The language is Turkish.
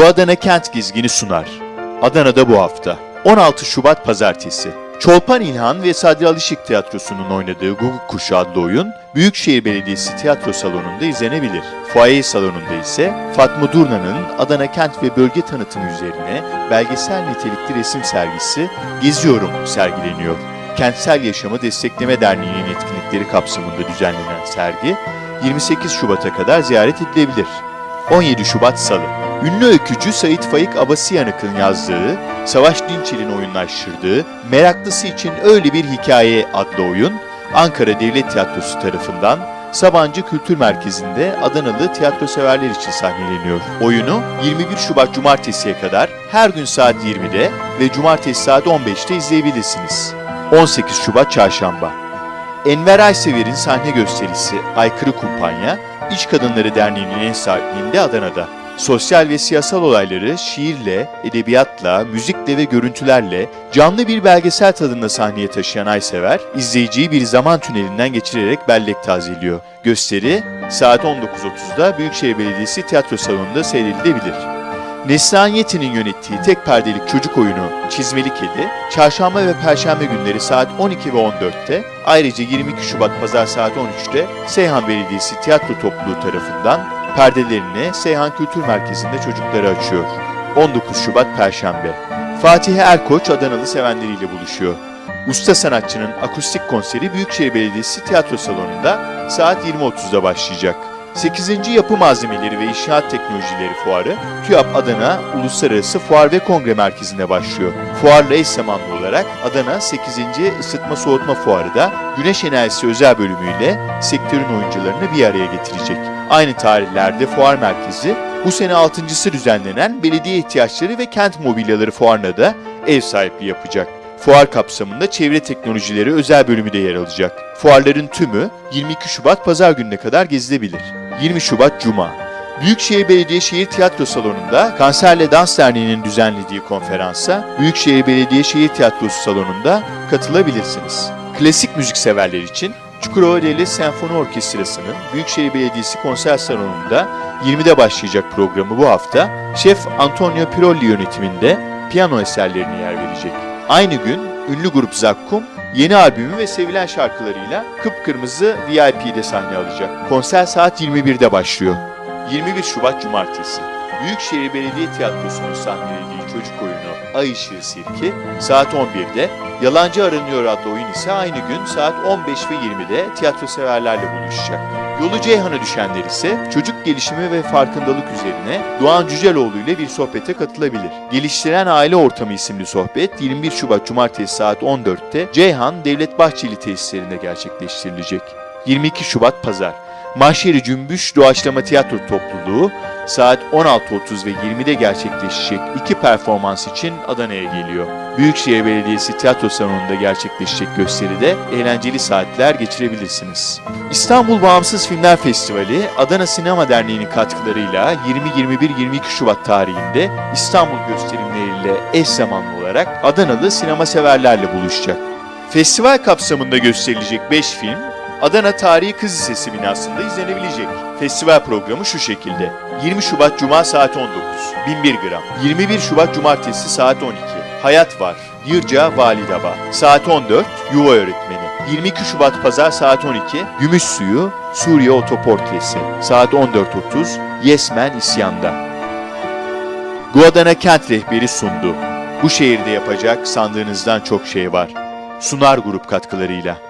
Guadana Kent Gizgini sunar. Adana'da bu hafta. 16 Şubat Pazartesi. Çolpan İlhan ve Sadri Alışık Tiyatrosu'nun oynadığı Guguk Kuşu adlı oyun Büyükşehir Belediyesi Tiyatro Salonu'nda izlenebilir. Fuaye salonunda ise Fatma Durna'nın Adana kent ve bölge tanıtımı üzerine belgesel nitelikli resim sergisi Geziyorum sergileniyor. Kentsel Yaşamı Destekleme Derneği'nin etkinlikleri kapsamında düzenlenen sergi 28 Şubat'a kadar ziyaret edilebilir. 17 Şubat Salı. Ünlü öykücü Sait Faik Abasıyanık'ın yazdığı, Savaş Dinçer'in oyunlaştırdığı Meraklısı için Öyle Bir Hikaye adlı oyun, Ankara Devlet Tiyatrosu tarafından Sabancı Kültür Merkezi'nde Adanalı tiyatro severler için sahneleniyor. Oyunu 21 Şubat Cumartesi'ye kadar her gün saat 20'de ve Cumartesi saat 15'te izleyebilirsiniz. 18 Şubat Çarşamba. Enver Aysever'in sahne gösterisi Aykırı Kumpanya, İç Kadınları Derneği'nin ev sahipliğinde Adana'da. Sosyal ve siyasal olayları şiirle, edebiyatla, müzikle ve görüntülerle canlı bir belgesel tadında sahneye taşıyan Aysever, izleyiciyi bir zaman tünelinden geçirerek bellek tazeliyor. Gösteri saat 19.30'da Büyükşehir Belediyesi Tiyatro Salonu'nda seyredilebilir. Neslihan Yetin'in yönettiği tek perdelik çocuk oyunu Çizmeli Kedi, çarşamba ve perşembe günleri saat 12 ve 14'te, ayrıca 22 Şubat pazar saat 13'te Seyhan Belediyesi Tiyatro Topluluğu tarafından perdelerini Seyhan Kültür Merkezi'nde çocuklara açıyor. 19 Şubat Perşembe. Fatih Erkoç Adanalı sevenleriyle buluşuyor. Usta sanatçının akustik konseri Büyükşehir Belediyesi Tiyatro Salonu'nda saat 20.30'da başlayacak. 8. Yapı Malzemeleri ve İnşaat Teknolojileri Fuarı TÜYAP Adana Uluslararası Fuar ve Kongre Merkezi'nde başlıyor. Fuarla eş zamanlı olarak Adana 8. Isıtma Soğutma Fuarı da Güneş Enerjisi özel bölümüyle sektörün oyuncularını bir araya getirecek. Aynı tarihlerde fuar merkezi bu sene 6.sı düzenlenen Belediye İhtiyaçları ve Kent Mobilyaları Fuarı'na da ev sahipliği yapacak. Fuar kapsamında çevre teknolojileri özel bölümü de yer alacak. Fuarların tümü 22 Şubat pazar gününe kadar gezilebilir. 20 Şubat Cuma. Büyükşehir Belediye Şehir Tiyatro Salonu'nda Kanserle Dans Derneği'nin düzenlediği konferansa Büyükşehir Belediye Şehir Tiyatrosu Salonu'nda katılabilirsiniz. Klasik müzik severler için Çukurova Devlet Senfoni Orkestrası'nın Büyükşehir Belediyesi Konser Salonu'nda 20'de başlayacak programı bu hafta Şef Antonio Pirolli yönetiminde piyano eserlerine yer verecek. Aynı gün ünlü grup Zakkum yeni albümü ve sevilen şarkılarıyla Kıpkırmızı VIP'de sahne alacak. Konser saat 21'de başlıyor. 21 Şubat Cumartesi. Büyükşehir Belediye Tiyatrosu'nun sahnelediği çocuk oyunu Ay Işığı Sirki saat 11'de, Yalancı Aranıyor adlı oyun ise aynı gün saat 15 ve 20'de tiyatro severlerle buluşacak. Yolu Ceyhan'a düşenler ise çocuk gelişimi ve farkındalık üzerine Doğan Cüceloğlu ile bir sohbete katılabilir. Geliştiren Aile Ortamı isimli sohbet 21 Şubat Cumartesi saat 14'te Ceyhan Devlet Bahçeli tesislerinde gerçekleştirilecek. 22 Şubat Pazar Mahşeri Cümbüş Doğaçlama Tiyatro Topluluğu saat 16.30 ve 20'de gerçekleşecek iki performans için Adana'ya geliyor. Büyükşehir Belediyesi Tiyatro Salonu'nda gerçekleşecek gösteride eğlenceli saatler geçirebilirsiniz. İstanbul Bağımsız Filmler Festivali, Adana Sinema Derneği'nin katkılarıyla 20-21-22 Şubat tarihinde İstanbul gösterimleriyle eş zamanlı olarak Adanalı sinema severlerle buluşacak. Festival kapsamında gösterilecek 5 film, Adana Tarihi Kız Lisesi binasında izlenebilecek. Festival programı şu şekilde. 20 Şubat Cuma saat 19, 1001 gram. 21 Şubat Cumartesi saat 12, Hayat Var, Yırca Validaba. Saat 14, Yuva Öğretmeni. 22 Şubat Pazar saat 12, Gümüş Suyu, Suriye Otoportresi. Saat 14.30, Yesmen İsyan'da. Guadana Kent Rehberi sundu. Bu şehirde yapacak sandığınızdan çok şey var. Sunar Grup katkılarıyla.